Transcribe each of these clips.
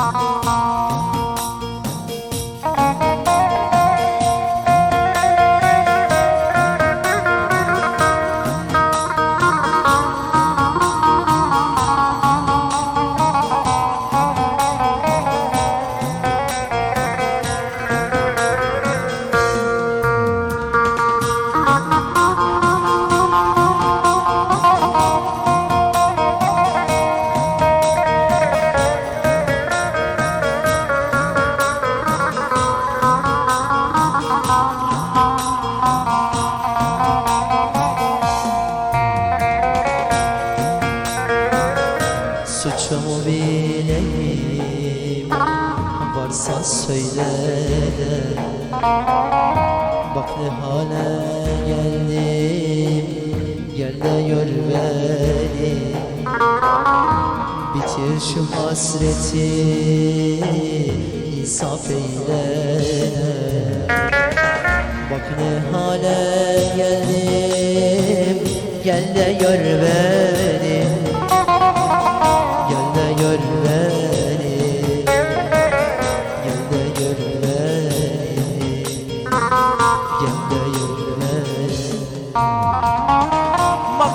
Oh. Bileyim Varsa söyle de. Bak ne hale geldim Gel de gör beni. Bitir şu hasreti insaf eyle Bak ne hale geldim Gel de gör beni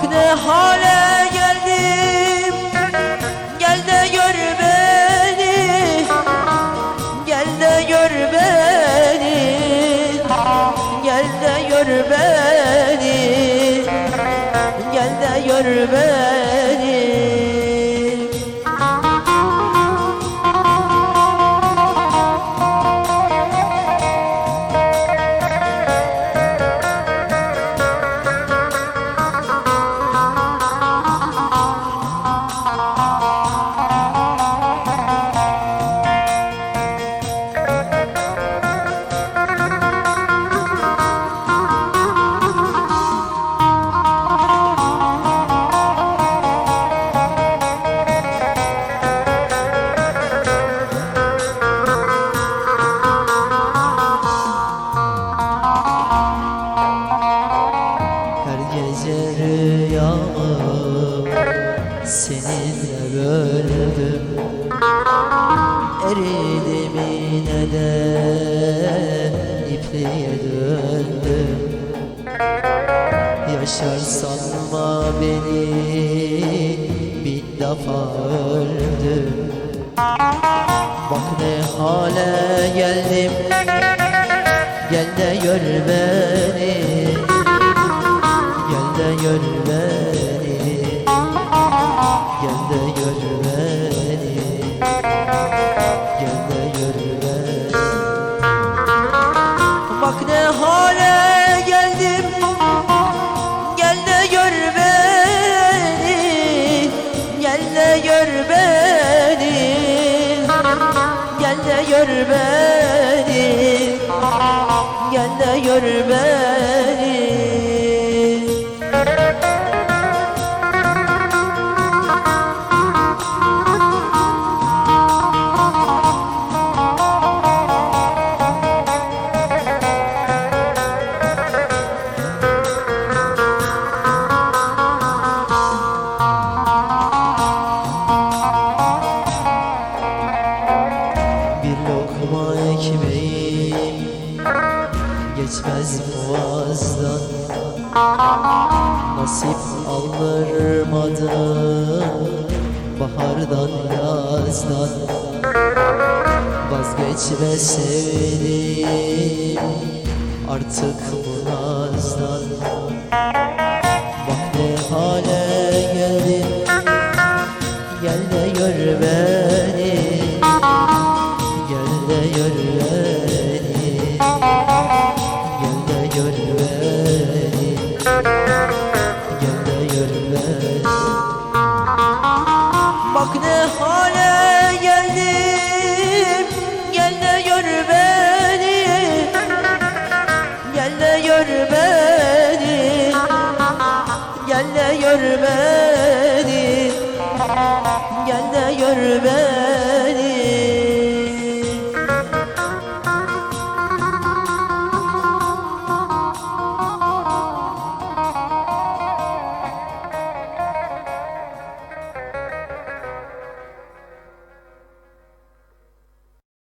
Ne hale geldim. Gel de gör beni. Gel de gör beni. Gel de gör beni. Gel de gör beni seninle böldüm Eridim yine de ipliğe döndüm. Yaşar sanma beni bir defa öldüm. Bak ne hale geldim. Gel de gör beni gör beni Gel gör beni Bak ne hale geldim. Gel gör beni. Gel gör beni. Gel gör beni. Gel de gör beni lokma ekmeğim Geçmez boğazdan Nasip aldırmadı Bahardan yazdan. Vazgeçme sevdiğim Artık bu nazdan gör beni. Gel de gör beni.